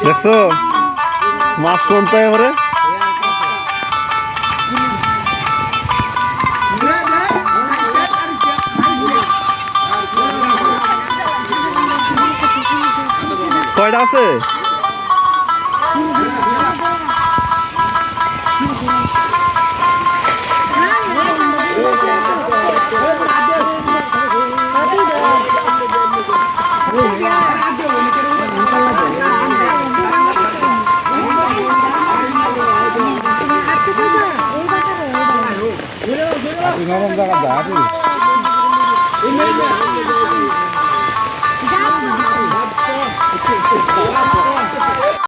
দেখছ মাছ কোনটা এবারে কয়টা আছে 나간다 나간다